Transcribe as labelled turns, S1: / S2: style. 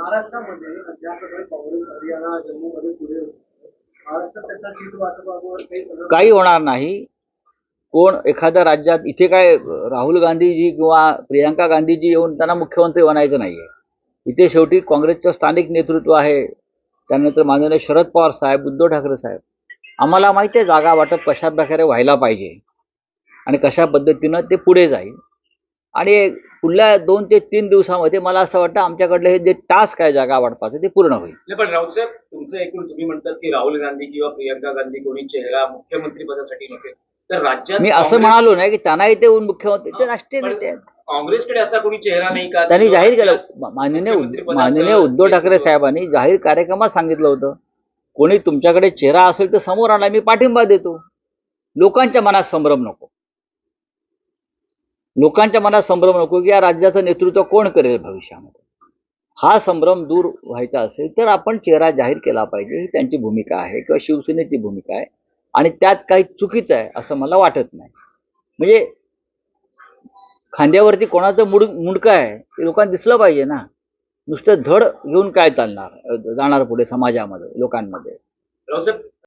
S1: महाराष्ट्रामध्ये काँग्रेस हरियाणा जम्मूमध्ये पुढे महाराष्ट्रात सीट वाटपावर काही
S2: काही होणार नाही. कोण एखाद्या राज्यात इथे काय राहुल गांधीजी किंवा प्रियांका गांधीजी येऊन त्यांना मुख्यमंत्री बनायचं नाहीये. इथे शेवटी काँग्रेसचं स्थानिक नेतृत्व आहे. त्यानंतर माननीय शरद पवार साहेब उद्धव ठाकरे साहेब. आम्हाला माहिती आहे जागा वाटप कशा प्रकारे व्हायला पाहिजे आणि कशा पद्धतीनं ते पुढे जाईल. आणि पुढल्या दोन ते तीन दिवसामध्ये मला असं वाटतं आमच्याकडलं हे जे टास्क आहे जागा वाटपाचं ते पूर्ण होईल.
S3: नाही पण राऊत साहेब तुमचं ऐकून तुम्ही म्हणतात की राहुल गांधी किंवा प्रियंका गांधी कोणी चेहरा मुख्यमंत्री पदासाठी नसेल तर राज्यात
S2: मी असं
S3: काँग्रेस-
S2: म्हणालो नाही की त्यांनाही ते मुख्यमंत्री ते राष्ट्रीय नेते आहेत.
S3: काँग्रेसकडे असा कोणी चेहरा नाही का?
S2: त्यांनी जाहीर केलं. मा- माननीय उद्ध- माननीय उद्धव ठाकरे साहेबांनी जाहीर कार्यक्रमात सांगितलं होतं. कोणी तुमच्याकडे चेहरा असेल तर समोर आणा मी पाठिंबा देतो. लोकांच्या मनात संभ्रम नको. लोकांच्या मनात संभ्रम नको की या राज्याचं नेतृत्व कोण करेल भविष्यामध्ये? हा संभ्रम दूर व्हायचा असेल तर आपण चेहरा जाहीर केला पाहिजे. ही त्यांची भूमिका आहे किंवा शिवसेनेची भूमिका आहे. आणि त्यात काही चुकीचं आहे असं मला वाटत नाही. म्हणजे खांद्यावरती कोणाचं मुड मुंडकं आहे ते लोकांना दिसलं पाहिजे ना. नुसतं धड घेऊन काय चालणार जाणार पुढे समाजामध्ये लोकांमध्ये?